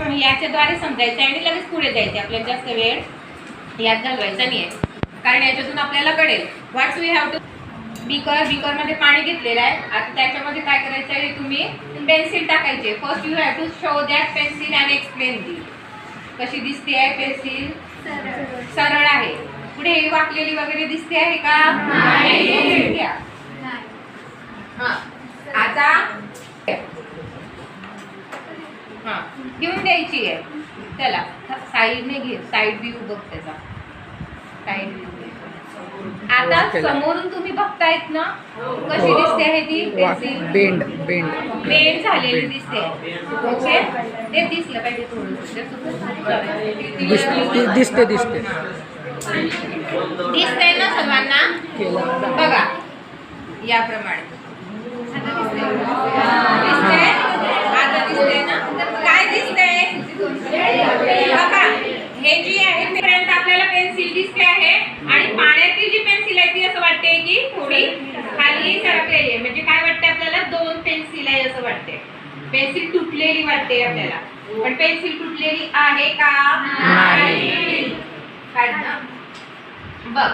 याच्याद्वारे समजायचं आणि लगेच पुढे जायचे आपल्याला जास्त वेळ यात घालवायचा नाही आहे. कारण याच्यातून आपल्याला कळेल. What's we have to beaker बिकरमध्ये पाणी घेतलेलं आहे. आता त्याच्यामध्ये काय करायचं आहे? तुम्ही पेन्सिल टाकायचे. First you have to show that pencil and explain the कशी दिसते आहे पेन्सिल सरळ आहे. पुढे ही वाकलेली वगैरे दिसते आहे का. हा. आता हा घेऊन द्यायची आहे. त्याला साईडने घे साईड व्ह्यू बघ त्याचा. साईड व्ह्यू आता समोरून तुम्ही बघतायत ना कशी दिसते आहे ती? पेन्सिल बेंड बेंड बेंड झालेली दिसते. ओके? ते दिसलं पाहिजे थोडं दिसते दिसते दिसते. दिसतंय ना सर्वांना? बघा याप्रमाणे दिसतंय आता दिसतंय ना काय दिसतंय बघा हे जी आहे फ्रेंड आपल्याला पेन्सिल दिसते आहे आणि पाण्यातली जी पेन्सिल आहे ती असं वाटते की थोडी खाली सरकलेली आहे. म्हणजे काय वाटते आपल्याला? दोन पेन्सिल आहे असं वाटते पेन्सिल तुटलेली वाटते आपल्याला. पण पेन्सिल तुटलेली आहे का. बघ.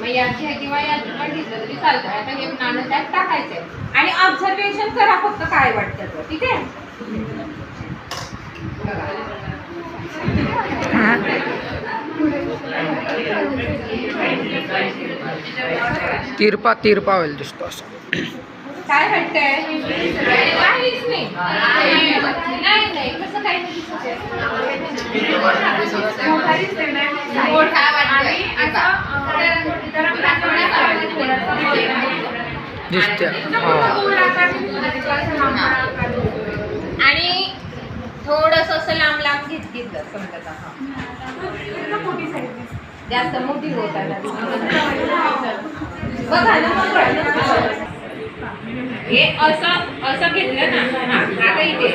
मग याची किंवा घेतलं तरी चालतं आता हे नाणं त्यात टाकायचंय. आणि ऑब्झर्वेशन करा फक्त काय वाटतं तर. ठीक आहे? तिरपा तिरपा होईल दिसतो असं. काय वाटतंय? काहीच नाही. कसं काही दिसत आणि थोडस असं लांब लांब घेत घेतलं समजत हा. जास्त मोठी होत आहे बघा ना मग हे असं असं घेतलं ना आता इथे.